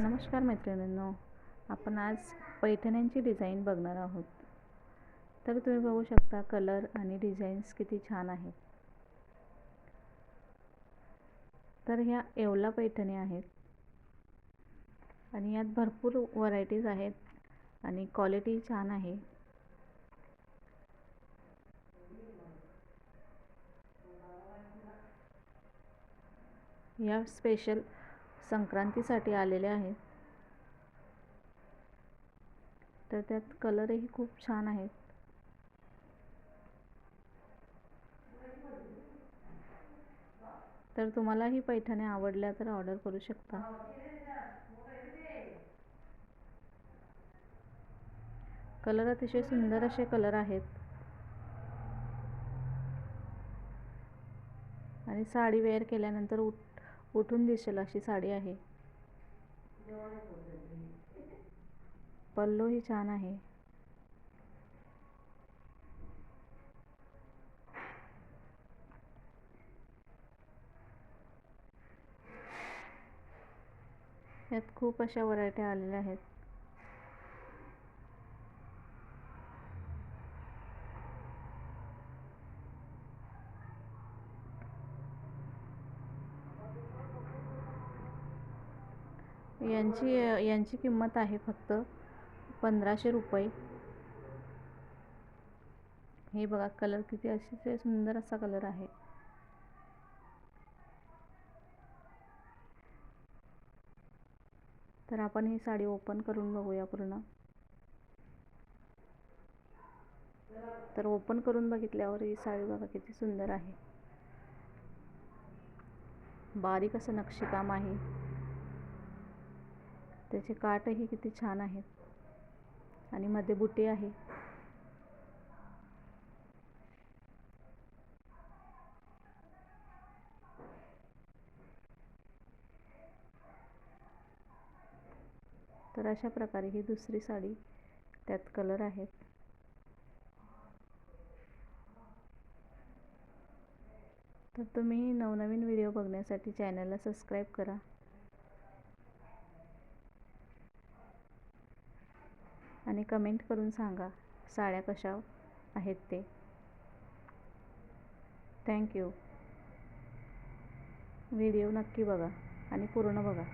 नमस्कार मैत्रिणींनो आपण आज पैठण्यांची डिझाईन बघणार आहोत. तर तुम्ही बघू शकता कलर आणि डिझाईन्स किती छान आहेत. तर ह्या येवला पैठणी आहेत. आणि यात भरपूर व्हरायटीज आहेत आणि क्वालिटी छान आहे. या स्पेशल संक्रांतीसाठी आलेले आहेत. तर त्यात कलरही खूप छान आहेत. तर तुम्हालाही पैठणी आवडल्या तर ऑर्डर करू शकता. कलर अतिशय सुंदर असे कलर आहेत. आणि साडी वेअर केल्यानंतर उठ उठून दिसेल अशी साडी आहे. पल्लो ही छान आहे. यात खूप अशा व्हरायट्या आलेल्या आहेत. यांची यांची किंमत आहे फक्त पंधराशे रुपये. हे बघा कलर किती अतिशय सुंदर असा कलर आहे. तर आपण ही साडी ओपन करून बघूया पूर्ण. तर ओपन करून बघितल्यावर ही साडी बघा किती सुंदर आहे. बारीक असं नक्षीकाम आहे. त्याचे काठही किती छान आहेत. आणि मध्ये बुटी आहे. तर अशा प्रकारे ही दुसरी साडी त्यात कलर आहेत. तर तुम्ही नवनवीन व्हिडिओ बघण्यासाठी चॅनलला सबस्क्राईब करा. आणि कमेंट करून सांगा साड्या कशा आहेत ते. थँक्यू व्हिडिओ नक्की बघा आणि पूर्ण बघा.